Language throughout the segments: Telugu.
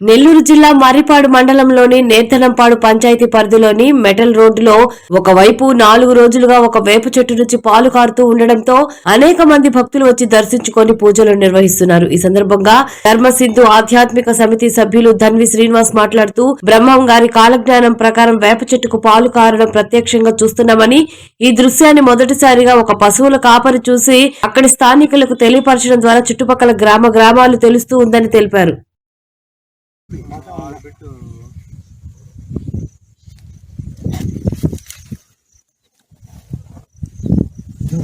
నెల్లూరు జిల్లా మర్రిపాడు మండలంలోని నేతనంపాడు పంచాయతీ పరిధిలోని మెటల్ రోడ్డులో ఒకవైపు నాలుగు రోజులుగా ఒక వేప చెట్టు నుంచి పాలు కారుతూ ఉండడంతో అనేక మంది భక్తులు వచ్చి దర్శించుకొని పూజలు నిర్వహిస్తున్నారు. ఈ సందర్భంగా ధర్మసింధు ఆధ్యాత్మిక సమితి సభ్యులు ధన్వి శ్రీనివాస్ మాట్లాడుతూ బ్రహ్మం గారి కాలజ్ఞానం ప్రకారం వేప చెట్టుకు పాలు కారడం ప్రత్యక్షంగా చూస్తున్నామని ఈ దృశ్యాన్ని మొదటిసారిగా ఒక పశువుల కాపరి చూసి అక్కడి స్థానికులకు తెలియపరచడం ద్వారా చుట్టుపక్కల గ్రామ గ్రామాలు తెలుస్తూ ఉందని తెలిపారు.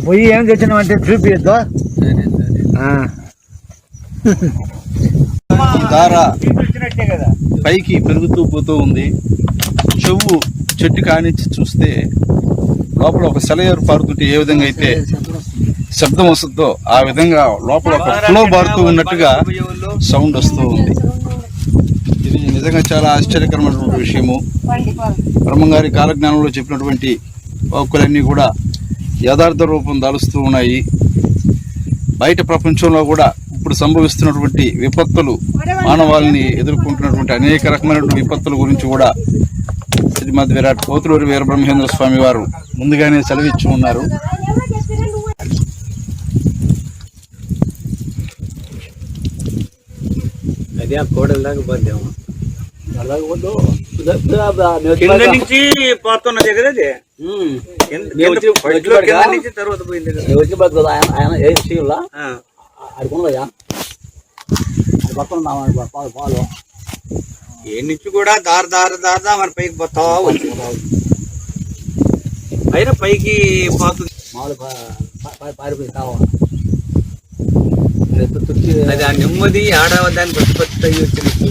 పోయి ఏం తెచ్చినావు అంటే చూపిద్దు దార. పైకి పెరుగుతూ పోతూ ఉంది. చెవు చెట్టు కానించి చూస్తే లోపల ఒక సెలయేరు పారుతుంటే ఏ విధంగా అయితే శబ్దం వస్తుందో ఆ విధంగా లోపల ఒక ఫ్లో పారుతూ ఉన్నట్టుగా సౌండ్ వస్తూ ఉంది. ఇది నిజంగా చాలా ఆశ్చర్యకరమైనటువంటి విషయము. బ్రహ్మంగారి కాలజ్ఞానంలో చెప్పినటువంటి వాక్కులన్నీ కూడా యథార్థ రూపం దాలుస్తూ ఉన్నాయి. బయట ప్రపంచంలో కూడా ఇప్పుడు సంభవిస్తున్నటువంటి విపత్తులు మానవాళిని ఎదుర్కొంటున్నటువంటి అనేక రకమైనటువంటి విపత్తుల గురించి కూడా శ్రీమద్ విరాట్ పోతులూరి వీరబ్రహ్మేంద్ర స్వామి వారు ముందుగానే సెలవిచ్చి ఉన్నారు. ఆ కోడల దాకా పోద్దాము. కింద నుంచి అది? కింద- తర్వాత పోయింది కదా వచ్చి బతుకు ఆయన ఆయన ఏ విషయంలో ఆ. అడుకున్నదయ్యా అది పక్కన పాలు పాలు. ఏ నుంచి కూడా దారి దారి దారి మన పైకి పోతా అయినా పైకి పోతుంది. మామూలు పారిపోయి కావాలి అది ఆ నెమ్మది ఆడవ దానికి ఉత్పత్తి అయ్యి వచ్చినట్టు.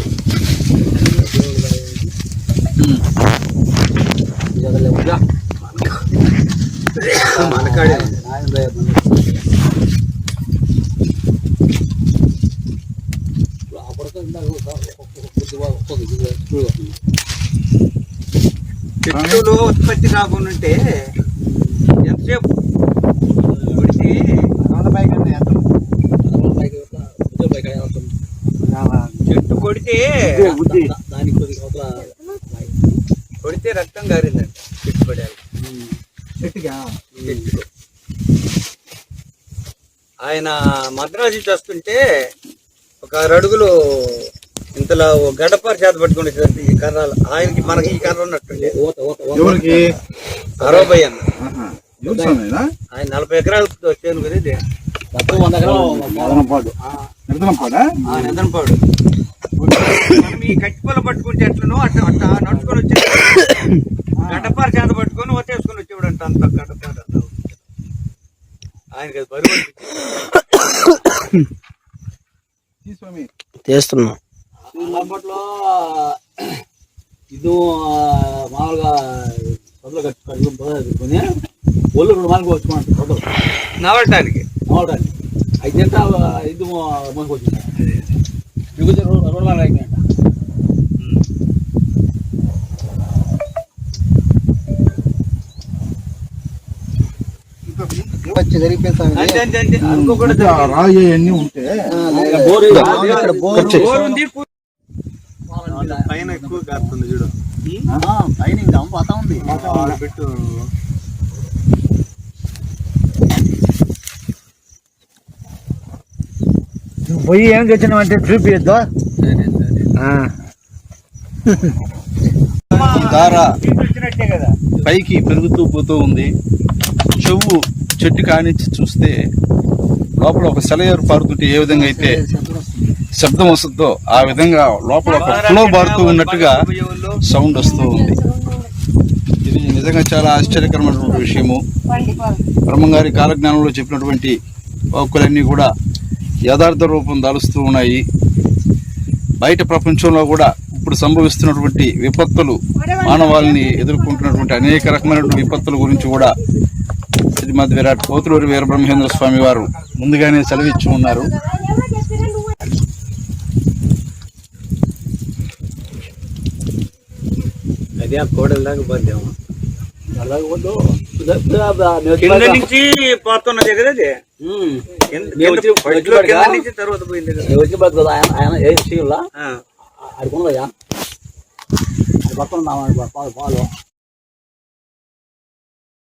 మనకాడే చెట్టులో ఉత్పత్తి కాకుండా ఎంతసేపు ఉడితే చెట్టు కొడితే దానికి కొద్దిగా కొడితే రక్తం కారిందండి చెట్టు పడాలి చెట్టుగా ఆయన మద్రాసు నుంచి వస్తుంటే ఒక అడుగులు ఇంతలా గడప చేత పట్టుకుని వచ్చేదంటే ఈ కర్రలు ఆయనకి మనకి ఈ కర్ర ఉన్నట్టుండే. ఓత ఓత ఓత. ఎవరికి? అరవై అన్న? ఆయన నలభై ఎకరాలు వచ్చాను కదా ఇది నిద్రపాడు మనం ఈ కట్టిపల్ల పట్టుకుంటే ఎట్లనో అట్లా అట్లా నడుచుకొని వచ్చే గడ్డపార చేత పట్టుకొని వచ్చేసుకొని వచ్చేవాడు అంట అంత గడ్డపార అంత. ఆయనకి బరువు చేస్తున్నాం. అప్పట్లో ఇది మామూలుగా పొదలు కట్టు కట్టుకుని పెట్టుకుని ఒళ్ళు రెండు మాలకు వచ్చుకున్నాడు పొదలు నవలటానికి. మామూలుగా అయితే ఇది మనకు వచ్చింది ఉంటే బోరు ఇక్కడ బోరు బోరు ఉంది. పు- పైన ఎక్కువ కాస్తుంది చూడు. ఆ, పైన ఇంకా పోతా ఉంది. పెట్టు. నువ్వు పోయి ఏం తెచ్చినావు అంటే చూపిద్దు దార పైకి పెరుగుతూ పోతూ ఉంది. చెవు చెట్టు కానించి చూస్తే లోపల ఒక సెలయేరు పారుతుంటే ఏ విధంగా అయితే శబ్దం వస్తుందో ఆ విధంగా లోపల ఒక ఫ్లో పారుతూ ఉన్నట్టుగా సౌండ్ వస్తూ ఉంది. ఇది నిజంగా చాలా ఆశ్చర్యకరమైనటువంటి విషయము. బ్రహ్మంగారి కాలజ్ఞానంలో చెప్పినటువంటి వాక్కులన్నీ కూడా యథార్థ రూపం దాలుస్తూ ఉన్నాయి. బయట ప్రపంచంలో కూడా ఇప్పుడు సంభవిస్తున్నటువంటి విపత్తులు మానవాళిని ఎదుర్కొంటున్నటువంటి అనేక రకమైనటువంటి విపత్తుల గురించి కూడా శ్రీమద్ విరాట్ పోతులూరి వీరబ్రహ్మేంద్ర స్వామి వారు ముందుగానే సెలవిచ్చి ఉన్నారు. అదే ఆ కోడల దాకా పోద్దాము కింద నుంచి అది. కింద- తర్వాత పోయింది ఆయన ఆయన ఏ. ఆడికి ఉన్నదయ్యా అది పక్కన పాలు